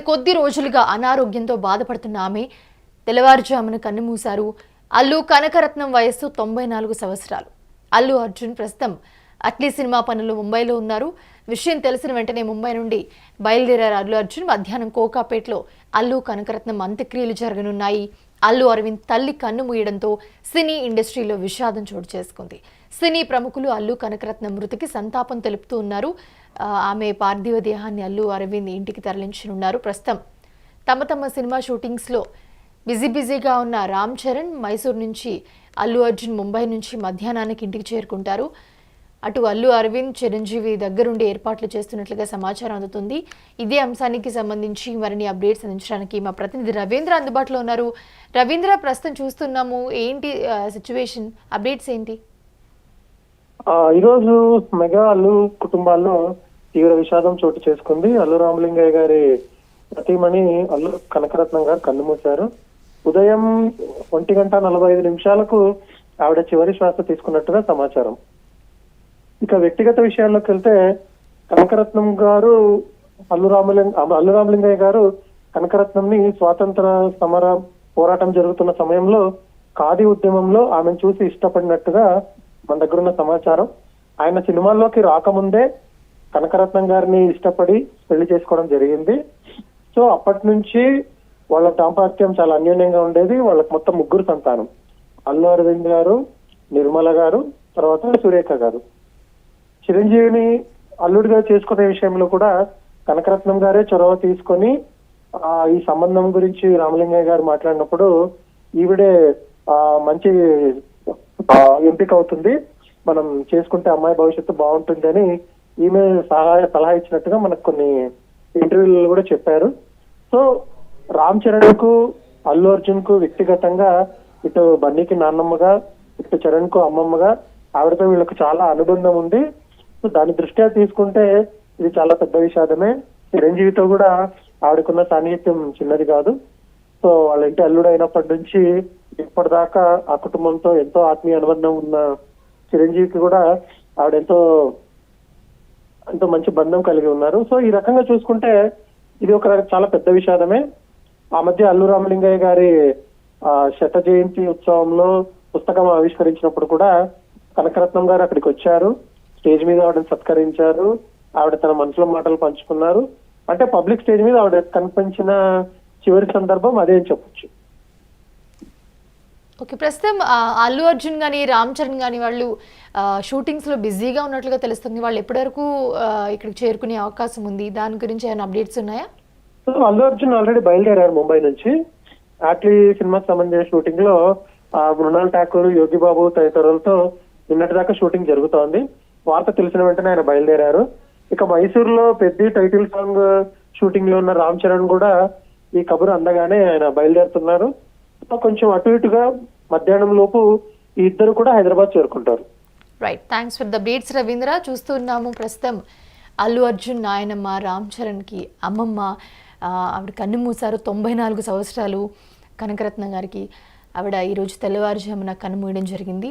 కొద్ది రోజులుగా అనారోగ్యంతో బాధపడుతున్న ఆమె తెల్లవారుజామున కన్నుమూశారు. అల్లు కనకరత్నం వయస్సు తొంభై నాలుగు సంవత్సరాలు. అల్లు అర్జున్ ప్రస్తుతం అట్లీ సినిమా పనులు ముంబైలో ఉన్నారు. విషయం తెలిసిన వెంటనే ముంబై నుండి బయలుదేరారు అల్లు అర్జున్. మధ్యాహ్నం కోకాపేటలో అల్లు కనకరత్నం అంత్యక్రియలు జరగనున్నాయి. అల్లు అరవింద్ తల్లి కన్ను మూయడంతో సినీ ఇండస్ట్రీలో విషాదం చోటు చేసుకుంది. సినీ ప్రముఖులు అల్లు కనకరత్న మృతికి సంతాపం తెలుపుతూ ఉన్నారు. ఆమె పార్థివ దేహాన్ని అల్లు అరవింద్ ఇంటికి తరలించనున్నారు. ప్రస్తుతం తమ తమ సినిమా షూటింగ్స్లో బిజీ బిజీగా ఉన్న రామ్ చరణ్ మైసూర్ నుంచి అల్లు అర్జున్ ముంబై నుంచి మధ్యాహ్నానికి ఇంటికి చేరుకుంటారు. అటు అల్లు అరవింద్ చిరంజీవి దగ్గరుండి ఏర్పాట్లు చేస్తున్నట్లుగా సమాచారం అందుతుంది. ఇదే అంశానికి సంబంధించి మరిన్ని అప్డేట్స్ అందించడానికి మా ప్రతినిధి రవీంద్ర అందుబాటులో ఉన్నారు. రవీంద్ర ప్రస్తుతం చూస్తున్నాము. ఏంటి సిచ్యువేషన్ అప్డేట్స్ ఏంటి? ఈరోజు మెగా అల్లు కుటుంబాల్లో తీవ్ర విషాదం చోటు చేసుకుంది. అల్లు రామలింగయ్య గారి ప్రతిమణి అల్లు కనకరత్నం గారు కన్నుమూశారు. ఉదయం ఒంటి గంట నలభై ఐదు నిమిషాలకు ఆవిడ చివరి శ్వాస తీసుకున్నట్టుగా సమాచారం. ఇక వ్యక్తిగత విషయాల్లోకి వెళ్తే కనకరత్నం గారు అల్లు రామలింగ అల్లు రామలింగయ్య గారు కనకరత్నంని స్వాతంత్ర సమర పోరాటం జరుగుతున్న సమయంలో ఖాదీ ఉద్యమంలో ఆమెను చూసి ఇష్టపడినట్టుగా మన దగ్గర ఉన్న సమాచారం. ఆయన సినిమాల్లోకి రాకముందే కనకరత్నం గారిని ఇష్టపడి పెళ్ళి చేసుకోవడం జరిగింది. సో అప్పటి నుంచి వాళ్ళ దాంపత్యం చాలా అన్యోన్యంగా ఉండేది. వాళ్ళకి మొత్తం ముగ్గురు సంతానం. అల్లు అరవింద్ గారు నిర్మల గారు తర్వాత సురేఖ గారు. చిరంజీవిని అల్లుడిగా చేసుకునే విషయంలో కూడా కనకరత్నం గారే చొరవ తీసుకొని ఆ, ఈ సంబంధం గురించి రామలింగయ్య గారు మాట్లాడినప్పుడు ఈవిడే ఆ, మంచి ఎంపిక అవుతుంది మనం చేసుకుంటే అమ్మాయి భవిష్యత్తు బాగుంటుంది అని ఈమె సహాయ సలహా ఇచ్చినట్టుగా మనకు కొన్ని ఇంటర్వ్యూలు కూడా చెప్పారు. సో రామ్ చరణ్కు అల్లు అర్జున్కు వ్యక్తిగతంగా ఇటు బన్నీకి నాన్నమ్మగా ఇటు చరణ్కు అమ్మమ్మగా ఆవిడతో వీళ్ళకి చాలా అనుబంధం ఉంది. దాని దృష్ట్యా తీసుకుంటే ఇది చాలా పెద్ద విషాదమే. చిరంజీవితో కూడా ఆవిడకున్న సాన్నిహిత్యం చిన్నది కాదు. సో వాళ్ళ ఇంటి అల్లుడు అయినప్పటి నుంచి ఇప్పటిదాకా ఆ కుటుంబంతో ఎంతో ఆత్మీయ అనుబంధం ఉన్న చిరంజీవికి కూడా ఆవిడ ఎంతో ఎంతో మంచి బంధం కలిగి ఉన్నారు. సో ఈ రకంగా చూసుకుంటే ఇది ఒక చాలా పెద్ద విషాదమే. ఆ మధ్య అల్లు రామలింగయ్య గారి ఆ, శత జయంతి ఉత్సవంలో పుస్తకం ఆవిష్కరించినప్పుడు కూడా కనకరత్నం గారు అక్కడికి వచ్చారు. స్టేజ్ మీద ఆవిడని సత్కరించారు. ఆవిడ తన మనసులో మాటలు పంచుకున్నారు. అంటే పబ్లిక్ స్టేజ్ మీద ఆవిడ కనిపించిన చివరి సందర్భం అదే అని చెప్పొచ్చు. ఓకే ప్రస్తుతం అల్లు అర్జున్ కానీ రామ్ చరణ్ కానీ వాళ్ళు షూటింగ్స్లో బిజీగా ఉన్నట్లుగా తెలుస్తుంది. వాళ్ళు ఎప్పటి వరకు ఇక్కడికి చేరుకునే అవకాశం ఉంది? దాని గురించి ఏమైనా అప్డేట్స్ ఉన్నాయా? సో అల్లు అర్జున్ ఆల్రెడీ బయలుదేరారు ముంబై నుంచి. యాక్లీ సినిమాకి సంబంధించిన షూటింగ్లో మృణాల్ ఠాకూర్ యోగి బాబు తదితరులతో నిన్నటి దాకా షూటింగ్ జరుగుతోంది. వార్త తెలిసిన వెంటనే ఆయన బయలుదేరారు. ఇక మైసూరులో పెద్ద టైటిల్ సాంగ్ షూటింగ్లో ఉన్న రామ్ చరణ్ కూడా ఈ కబురు అందగానే ఆయన బయలుదేరుతున్నారు. కొంచెం అటు ఇటుగా మధ్యాహ్నం లోపు ఈ ఇద్దరు కూడా హైదరాబాద్ చేరుకుంటారు. Right thanks for the beats Ravindra చూస్తున్నాము ప్రస్తుతం అల్లు అర్జున్ నాయనమ్మ రామ్ చరణ్కి అమ్మమ్మ ఆవిడ కన్ను మూసారు తొంభై నాలుగు సంవత్సరాలు కనకరత్న గారికి ఆవిడ ఈరోజు తెల్లవారుజామున కన్ను మూయడం జరిగింది.